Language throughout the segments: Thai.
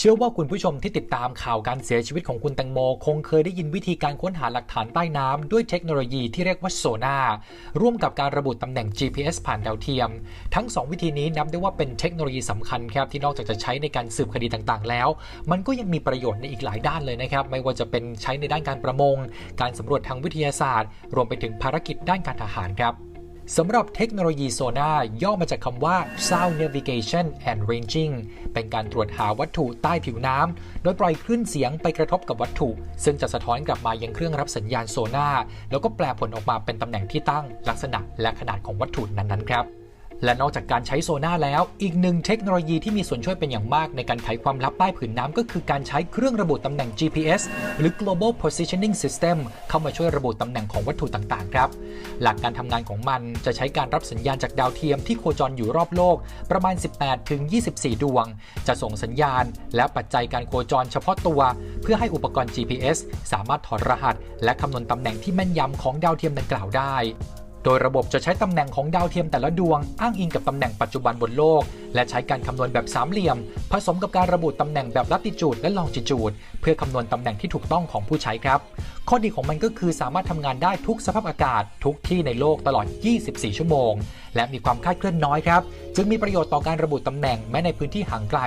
เชื่อว่าคุณผู้ชมที่ติดตามข่าวการเสียชีวิตของคุณแตงโม คงเคยได้ยินวิธีการค้นหาหลักฐานใต้น้ำด้วยเทคโนโลยีที่เรียกว่าโซนาร่วมกับการระบุตำแหน่ง GPS ผ่านดาวเทียม ทั้ง 2 วิธีนี้นับได้ว่าเป็นเทคโนโลยีสำคัญครับที่นอกจากจะใช้ในการสืบคดีต่างๆ แล้ว มันก็ยังมีประโยชน์ในอีกหลายด้านเลยนะครับ ไม่ว่าจะเป็นใช้ในด้านการประมง การสำรวจทางวิทยาศาสตร์ รวมไปถึงภารกิจด้านการทหารครับ สำหรับเทคโนโลยีโซนาย่อมาจากคำว่า Sound Navigation and Ranging เป็นการตรวจหาวัตถุใต้ผิวน้ำ โดยปล่อยคลื่นเสียงไปกระทบกับวัตถุ ซึ่งจะสะท้อนกลับมายังเครื่องรับสัญญาณโซนาแล้วก็แปลผลออกมาเป็นตำแหน่งที่ตั้ง ลักษณะและขนาดของวัตถุนั้นๆครับ และนอกจากการใช้โซน่าแล้ว อีกหนึ่งเทคโนโลยีที่มีส่วนช่วยเป็นอย่างมากในการไขความลับใต้ผืนน้ำก็คือการใช้เครื่องระบุตำแหน่ง GPS หรือ Global Positioning System เข้ามาช่วยระบุตำแหน่งของวัตถุต่างๆ ครับ หลักการทำงานของมันจะใช้การรับสัญญาณจากดาวเทียมที่โคจรอยู่รอบโลก ประมาณ 18 ถึง 24 ดวง จะส่งสัญญาณ และปัจจัยการโคจรเฉพาะตัว เพื่อให้อุปกรณ์ GPS สามารถถอดรหัส และคำนวณตำแหน่งที่แม่นยำของดาวเทียมดังกล่าวได้ ดยระบบจะใช้ตำแหน่งของดาวเทียมแต่ละดวง อ้างอิงกับตำแหน่งปัจจุบันบนโลก และใช้การคำนวณแบบสามเหลี่ยม ผสมกับการระบุตำแหน่งแบบลัติจูดและลองจิจูด เพื่อคำนวณตำแหน่งที่ถูกต้องของผู้ใช้ครับ ข้อดีของมันก็คือสามารถทำงานได้ทุกสภาพอากาศ ทุกที่ในโลกตลอด 24 ชั่วโมง และมีความคลาดเคลื่อนน้อยครับ จึงมีประโยชน์ต่อการระบุตำแหน่งแม้ในพื้นที่ห่างไกล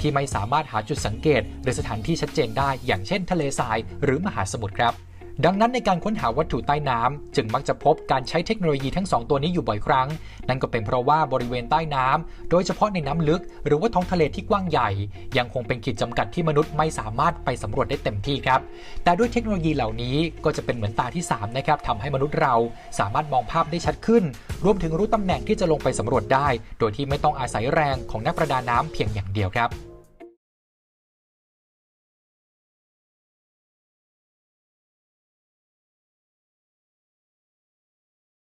ที่ไม่สามารถหาจุดสังเกต หรือสถานที่ชัดเจนได้ อย่างเช่น ทะเลทราย หรือมหาสมุทรครับ ดังนั้นในการค้นหาวัตถุใต้น้ำจึงมักจะพบการใช้เทคโนโลยีทั้ง 2 ตัวนี้อยู่บ่อยครั้ง นั่นก็เป็นเพราะว่าบริเวณใต้น้ำโดยเฉพาะในน้ำลึก หรือว่าท้องทะเลที่กว้างใหญ่ ยังคงเป็นขีดจำกัดที่มนุษย์ไม่สามารถไปสำรวจได้เต็มที่ครับ แต่ด้วยเทคโนโลยีเหล่านี้ก็จะเป็นเหมือนตาที่3นะครับทำให้มนุษย์เราสามารถมองภาพได้ชัดขึ้น รวมถึงรู้ตำแหน่งที่จะลงไปสำรวจได้ โดยที่ไม่ต้องอาศัยแรงของนักประดาน้ำเพียงอย่างเดียวครับ